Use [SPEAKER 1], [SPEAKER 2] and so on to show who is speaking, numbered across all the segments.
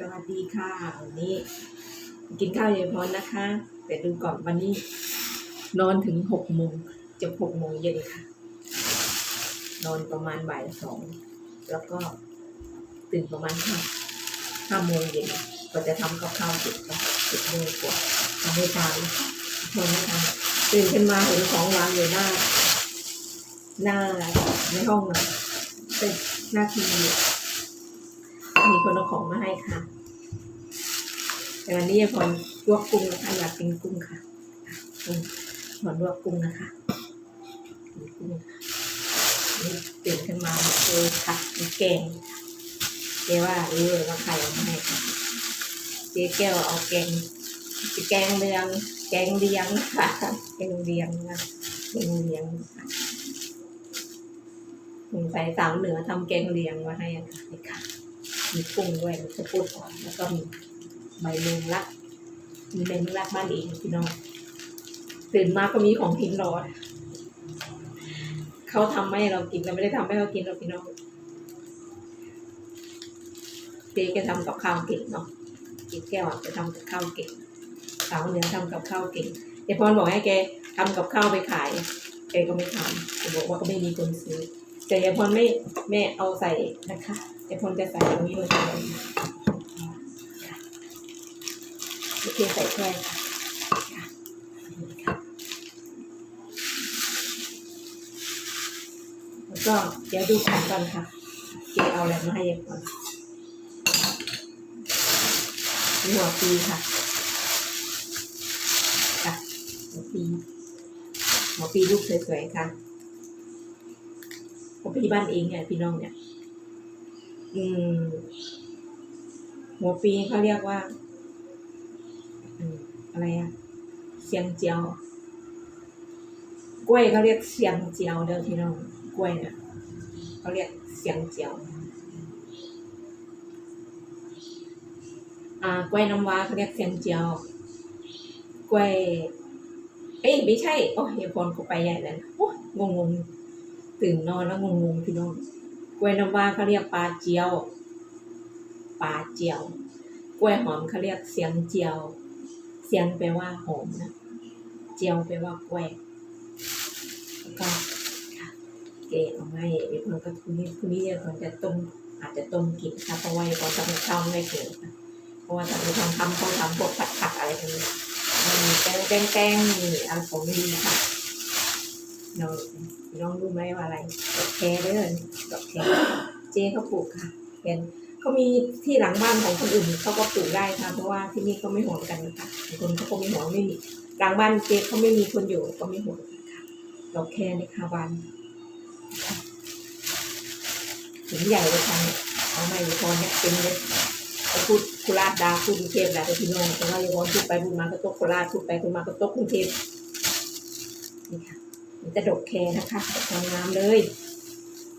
[SPEAKER 1] สวัสดีค่ะวันนี้ กินข้าวเย็นพรนะคะ แต่ดูก่อนวันนี้ นอนถึงหกโมงจะหกโมงเย็นค่ะ นอนประมาณบ่ายสองแล้วก็ตื่นประมาณห้าห้าโมงเย็นก็จะทำกับข้าวเสร็จก็สิบโมงกว่าทำให้ทานทนนะคะตื่นขึ้นมาเห็นของวางอยู่หน้า หน้าในห้องนะเป็นหน้าทีวี มีคนเอาของมาให้ค่ะ แต่วันนี้พรลวกกุ้งนะคะอยากกินกุ้งค่ะกุ้งพรลวกกุ้งนะคะกินกุ้งค่ะนี่ตื่นขึ้นมาเจอค่ะมีแกงเจ๊ว่ารู้เลยว่าใครเอามาให้ค่ะเจ๊แก้วเอาแกงแกงเลียง แกงเลียงค่ะแกงเลียงนะแกงเลียงค่ะสงสัยสาวเหนือทำแกงเลียงมาให้ค่ะ มีกุ้งด้วยมีข้าวโพดอ่อนแล้วก็มีใบเมงลัก มีใบเมงลักบ้านเองพี่น้องตื่นมาก็มีของกินรอเขาทำให้เรากินเราไม่ได้ทำให้เรากินเราพี่น้องเจ๊แกทำกับข้าวเก่งเนาะกินแก้วจะทำกับข้าวเก่งสาวเหนือทำกับข้าวเก่งแต่พรบอกให้แกทำกับข้าวไปขายแกก็ไม่ทำแกบอกว่าก็ไม่มีคนซื้อแต่ยายพรไม่แม่เอาใส่นะคะ ยายวพรจะใส่ตรงนี้เลยค่ะโอเคใส่แค่ค่ะค่ะแล้วก็เดี๋ยวดูของกันค่ะ เกเอาอะไรมาให้ยายพรมีหัวปีค่ะค่ะหัวปีหัวปีลูกสวยๆค่ะของพี่บ้านเองเนี่ยพี่น้องเนี่ย อืม หัวปีเขาเรียกว่าอะไรอะเสียงเจียว กล้วยเขาเรียกเสียงเจียวเด้อพี่น้องกล้วยเนี่ยเขาเรียกเสียงเจียว อ่ากล้วยน้ำว้าเขาเรียกเสียงเจียว กล้วย เอ้ยไม่ใช่ โอ้ยพรเขาไปใหญ่แล้วโอ้ยงงงตื่นนอนแล้วงงๆพี่น้อง กล้วยน้ำว้าเขาเรียกปลาเจียว ปลาเจียว กล้วยหอมเขาเรียกเสียงเจียว เสียงแปลว่าหอมนะ เจียวแปลว่ากล้วยแล้วก็เกะเอาไว้เดี๋ยวมันก็คุนี้คุณนี้เนี่ยมันจะต้มอาจจะต้มกินค่ะเพราะว่าเขาทำข้าวไม่เก่งเพราะว่าทำทำทำเขาทำพวกผัดผัดอะไรพวกนี้มีแกงแกงแกงมีอะไรของดีค่ะ เราน้องรู้ไหมว่าอะไรดอกแคเด้อดอกแคเจ๊เขาปลูกค่ะเป็นเขามีที่หลังบ้านของคนอื่นเขาก็ปลูกได้ค่ะ เพราะว่าที่นี่เขาไม่ห่วงกันนะคะคนเขาก็ไม่ห่วงไม่มีหลังบ้านเจ๊เขาไม่มีคนอยู่ก็ไม่ห่วงค่ะดอกแคร์ในคาบานถึงใหญ่เลยค่ะเนี่ยเอาไม่พอเนี่ยเป็นเลยพูดโคราชดาพูดกรุงเทพแหละแต่พี่น้องแต่ว่าอย่าบอกพูดไปพูดมาก็ตกโคราชพูดไปพูดมาก็ตกกรุงเทพนี่ค่ะ จะดอกแคนะคะดอกงามๆเลย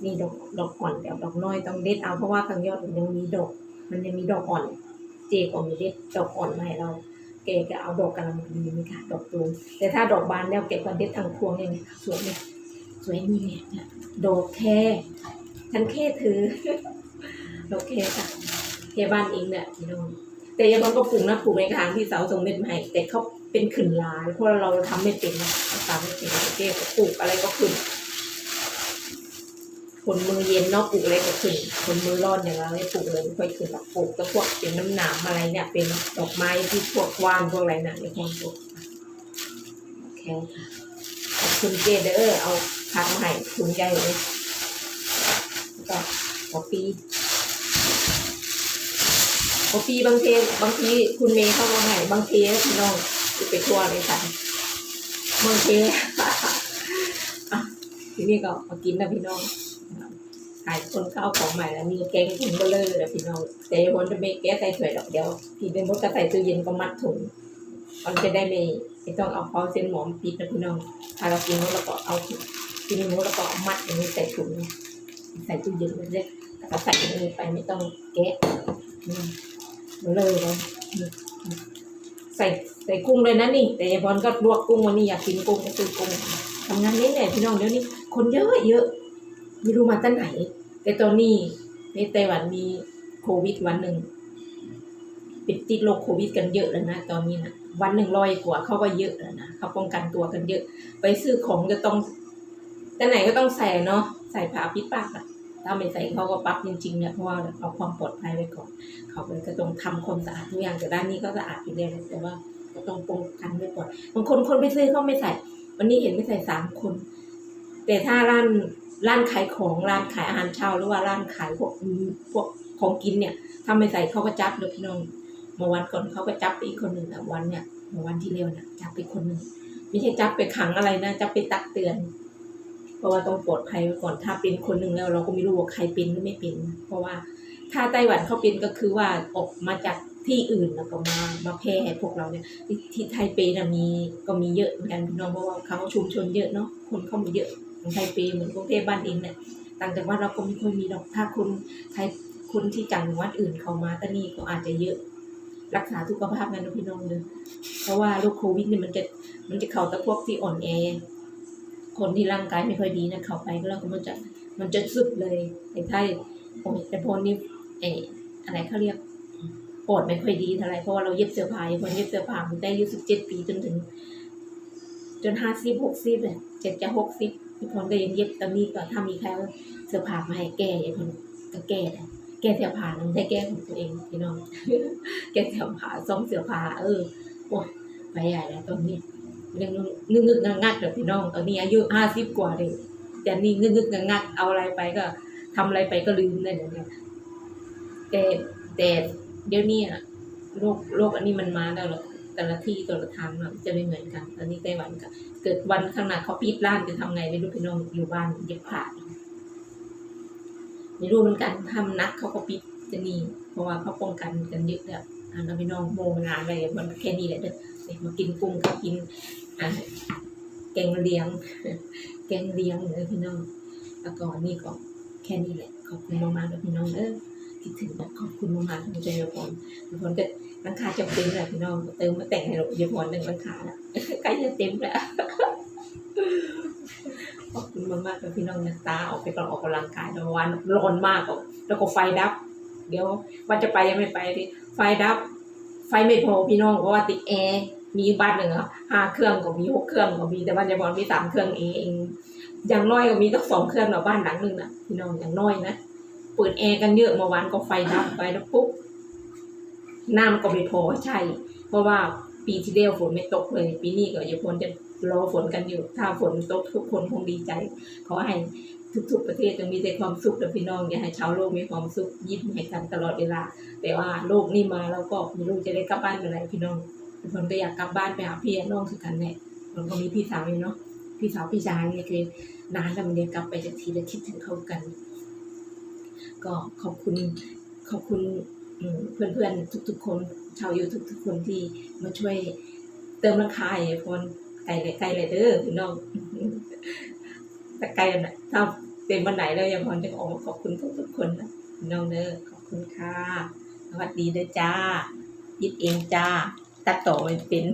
[SPEAKER 1] นี่ดอกดอกอ่อนเดี๋ยวดอกน้อยต้องเด็ดเอาเพราะว่าข้างยอดมันยังมีดอก มันยังมีดอกอ่อน เจก็มีเด็ดดอกอ่อนมาให้เราแกก็เอาดอกกำลังดีนี่ค่ะ ดอกตูมแต่ถ้าดอกบานแล้วแกก็เด็ดทางพวงอย่างนี้สวยเนี่ยสวยนี่เนี่ยดอกแคฉันแค่ถือดอกแคค่ะแคบ้านเองเนี่ยพี่น้อง แต่ยังมันก็ปลูกนะปลูกในกระถางที่เสาส่งเม็ดมาให้แต่เขาเป็นขึ้นลายเพราะเราทำไม่เป็นนะเราทำไม่เป็นเก็ปลูกอะไรก็ขึ้น คนมือเย็นเนาะปลูกอะไรก็ขึ้น คนมือร้อนอย่างเราเนี่ยปลูกเลยไม่ค่อยขึ้นหรอกปลูกแต่พวกเป็นน้ำหนามอะไรเนี่ย เป็นดอกไม้ที่พวกว่านพวกอะไรน่ะในพวกปลูกโอเคค่ะขอบคุณเจเด้อเอาพักมาให้ถุงใหญ่เลยก็ขอปี ขอปีบางทีบางทีคุณเมย์เข้ามาให้บางทีพี่น้องจะไปทัวร์เลยค่ะบางทีอะทีนี้ก็มากินนะพี่น้องขายคนเข้าของใหม่แล้วมีแกงถุงเบลเลอร์แล้วพี่น้องแต่คนจะไม่แก้ใส่ถ้วยดอกเดียวพี่เป็นมดก็ใส่ตู้เย็นก็มัดถุงมันจะได้ไม่ไม่ต้องเอาเขาเส้นหมอมปิดนะพี่น้องถ้าเรากินแล้วเราก็เอากินแล้วก็มัดอย่างนี้ใส่ถุงใส่ตู้เย็นเลยแล้วก็ใส่ตรงนี้ไปไม่ต้องแกะ เลเลยเลยใส่ใส่กุ้งเลยนะนี่ แต่ยายพรก็ลวกกุ้งวันนี้อยากกินกุ้งก็ซื้อกุ้งทำงานนี้แหละพี่น้องเดี๋ยวนี้คนเยอะเยอะไม่รู้มาตั้งไหน แต่ตอนนี้ในไต้หวันมีโควิดวันหนึ่งป็นติดโรคโควิดกันเยอะแล้วนะตอนนี้นะวันหนึ่งร้อยกว่าเขาก็เยอะแล้วนะเขาป้องกันตัวกันเยอะ ไปซื้อของก็ต้องแต่ไหนก็ต้องใส่เนาะใส่ผ้าปิดปากอะ ถ้าไม่ใส่เขาก็ปรับจริงๆเนี่ยเพราะว่าเอาความปลอดภัยไว้ก่อน เขาเลยก็ต้องทำความสะอาดทุกอย่างแต่ด้านนี้ก็สะอาดอยู่แล้วแต่ว่าก็ต้องป้องกันไว้ก่อนบางคนคนไปซื้อเขาไม่ใส่ วันนี้เห็นไม่ใส่สามคน แต่ถ้าร้านร้านขายของร้านขายอาหารเช้าหรือว่าร้านขายพวกพวกของกินเนี่ยถ้าไม่ใส่เขาก็จับเลยพี่น้องมื่อวันก่อนเขาก็จับไปอีกคนหนึ่งแต่วันเนี่ยมื่อวันที่เร็วเนี่ยจับไปคนหนึ่งไม่ใช่จับไปขังอะไรนะจับไปตักเตือน เพราะว่าต้องปลอดภัยไว้ก่อนถ้าเป็นคนหนึ่งแล้วเราก็ไม่รู้ว่าใครเป็นหรือไม่เป็น เพราะว่าถ้าไต้หวันเขาเป็นก็คือว่าออกมาจากที่อื่นแล้วก็มามาแพร่ให้พวกเราเนี่ยที่ที่ไทเปนะมีก็มีเยอะเหมือนกันพี่น้องเพราะว่าเขาชุมชนเยอะเนาะคนเข้ามาเยอะของไทเปเหมือนกรุงเทพบ้านเองเนี่ยต่างจากว่าเราก็ไม่ค่อยมีหรอกถ้าคนไทยคนที่จังหวัดอื่นเขามาแต่นี่ก็อาจจะเยอะ รักษาสุขภาพกันนะพี่น้องเลยเพราะว่าโรคโควิดเนี่ยมันจะมันจะเข้าแต่พวกที่อ่อนแอ คนที่ร่างกายไม่ค่อยดีนะเข้าไปก็แล้วก็มันจะมันจะสุดเลยแต่ถ้าโอ้ยแต่พอนี่เอออะไรเขาเรียกปอดไม่ค่อยดีเท่าไรเพราะว่าเราเย็บเสื้อผ้าคนเย็บเสื้อผ้ามันได้อายุสิบเจ็ดปีจนถึง จนห้าสิบหกสิบเลยเจ็ดจะหกสิบพี่พรก็ยังเย็บแต่มีก็ถ้ามีใครเอาเสื้อผ้ามาให้แก้ยายพรก็แก้แก้เสื้อผ้ามันได้แก้ของตัวเองพี่น้อง แก้เสื้อผ้าซ่อมเสื้อผ้าเออโอ้ไปใหญ่แล้วตอนนี้ ยังงึกงึกงักงักๆเลยพี่น้อง ตอนนี้อายุห้าสิบกว่าเลยแต่นี่งึกงึกงักงักเอาอะไรไปก็ทำอะไรไปก็ลืมเลยเนี่ยแต่แต่เดี๋ยวนี้อะโรคโรคอันนี้มันมาแล้วหรอกแต่ละที่แต่ละทางจะไม่เหมือนกัน ตอนนี้ไต้หวันก็เกิดวันข้างหน้าเขาปิดร้านจะทำไงไม่รู้พี่น้องอยู่บ้านเย็บผ้าไม่รู้เหมือนกันทำนักเขาก็ปิดจะนี่เพราะว่าเขาป้องกันกันเยอะแล้ว อ่าแล้วพี่น้องโมงานอะไรมันแค่นี้แหละเด้อมากินกุ้งก็กินอ่าแกงเลี้ยง แกงเลี้ยงเลยพี่น้องแล้วก็นี่ก็แค่นี้แหละขอบคุณมากๆเลยพี่น้องเออคิดถึงนะขอบคุณมากๆที่ใจยพรยพรก็ราคาจะเต็มแล้วพี่น้องเติมมาแต่งให้เรายพรหนึ่งราคาล้วใกล้จะเต็มแล้วขอบคุณมากๆเลยพี่น้องนะตาออกไปก่อนออกกำลังกายแต่วันร้อนมากแล้วก็ไฟดับ เดี๋ยวว่าจะไปยังไม่ไปดิไฟดับ ไฟไม่พอพี่น้องเพราะว่าติดแอร์มีบ้านหนึ่งอะห้าเครื่องก็มีหกเครื่องก็มีแต่บ้านยายบอลมีสามเครื่องเองอย่างน้อยก็มีตั้งสองเครื่องเนาะบ้านหลังหนึ่งน่ะพี่น้องอย่างน้อยนะเปิดแอร์กันเยอะเมื่อวานก็ไฟดับไปแล้วปุ๊บน้ำก็ไม่พอใช่ เพราะว่าปีที่แล้วฝนไม่ตกเลย ปีนี้ก็อย่าพ้นจะรอฝนกันอยู่ ถ้าฝนตกทุกคนคงดีใจ ขอให้ ทุกๆประเทศจงมีแต่ความสุขและพี่น้องอย่าให้ชาวโลกมีความสุขยิ้มให้กันตลอดเวลา แต่ว่าโลกนี่มาแล้วก็ไม่รู้จะได้กลับบ้านเมื่อไรพี่น้องทุกคนก็อยากกลับบ้านไปหาพี่น้องสุดกันแน่ผมก็มีพี่สาวอยู่เนาะพี่สาวพี่ชายเนี่ยคือนานแล้วมันเดียกลับไปจากทีแล้วคิดถึงเขากัน ก็ขอบคุณขอบคุณเพื่อนๆทุก ๆ คนชาวยูทูบทุกคนที่มาช่วยเติมราคาไอ้พนไก่ไก่เลยเด้อพี่น้อง แต่ไกลนะถ้าเต็มวันไหนแล้วยังพรจะออกมาขอบคุณทุกๆคนนะน้องเนอร์ขอบคุณค่ะสวัสดีเด้อจ้ายิดเองจ้าตัดต่อไม่เป็น